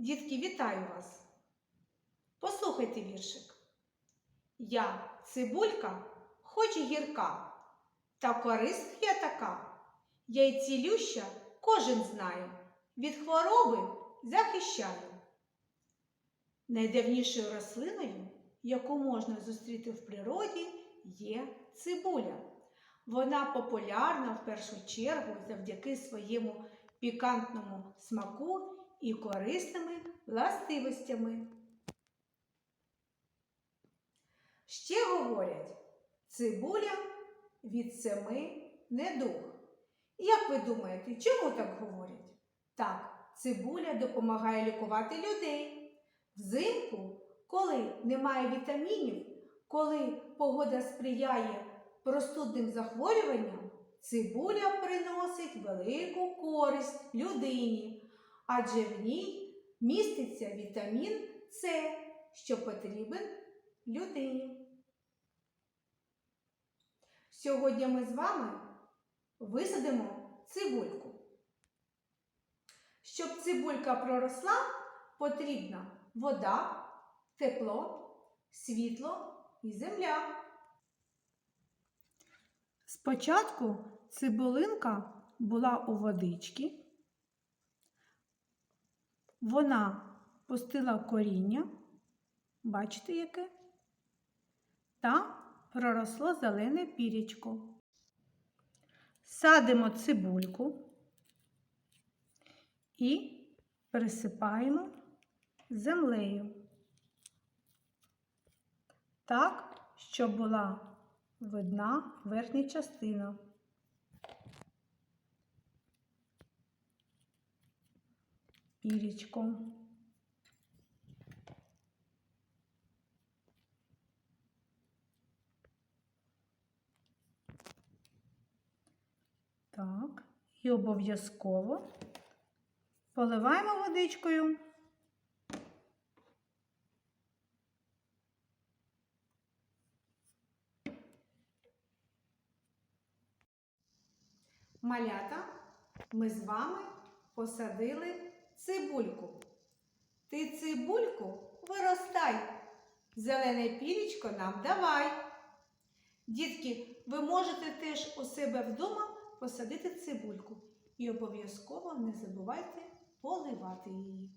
Дітки, вітаю вас! Послухайте віршик. Я цибулька, хоч і гірка, та корисна я така. Я й кожен знає, від хвороби захищаю. Найдавнішою рослиною, яку можна зустріти в природі, є цибуля. Вона популярна в першу чергу завдяки своєму пікантному смаку і корисними властивостями. Ще говорять, цибуля від семи недуг. Як ви думаєте, чому так говорять? Так, цибуля допомагає лікувати людей. Взимку, коли немає вітамінів, коли погода сприяє простудним захворюванням, цибуля приносить велику користь людині, адже в ній міститься вітамін С, що потрібен людині. Сьогодні ми з вами висадимо цибульку. Щоб цибулька проросла, потрібна вода, тепло, світло і земля. Спочатку цибулинка була у водичці. Вона пустила коріння, бачите яке? Та проросло зелене пірічко. Садимо цибульку і присипаємо землею. Так, щоб була видна верхня частина. Пірічко. Так, і обов'язково поливаємо водичкою. Малята, ми з вами посадили цибульку. Ти цибульку виростай, зелене пірічко нам давай. Дітки, ви можете теж у себе вдома посадити цибульку і обов'язково не забувайте поливати її.